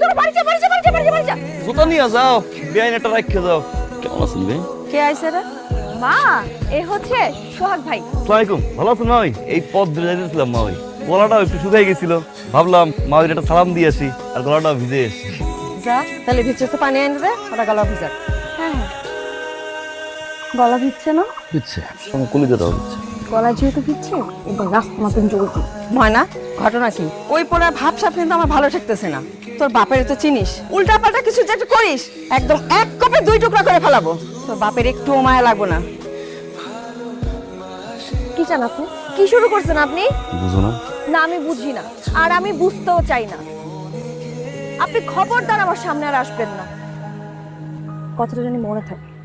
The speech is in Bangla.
তোর গেছিল। ভাবলাম মা একটা গলাটা ভিজে তাহলে ভিজে পানি আনবে গলা ভিজা। হ্যাঁ, হ্যাঁ। ভিজছে না? ভিজছে আমার কলিজাটাও ভিজছে গলা যেহেতু ভিজছে এবার রাস্তা মতন জলদি ময়না ঘটনা কি? ওই পড়া ভাব সাপ কিন্তু আমার ভালো ঠেকতেছে না। তোর বাপের তো চিনিস। উল্টা পাল্টা কিছু যেটা করিস একদম এক কপে দুই টুকরা করে ফেলাবো। তোর বাপের একটু মায়া লাগবো না। কি চান আপনি? কি শুরু করছেন আপনি? বুঝো না। না আমি বুঝি না। আর আমি বুঝতেও চাই না। আপনি খবরদার আমার সামনে আর আসবেন না। কথাটা জানি মনে থাকে।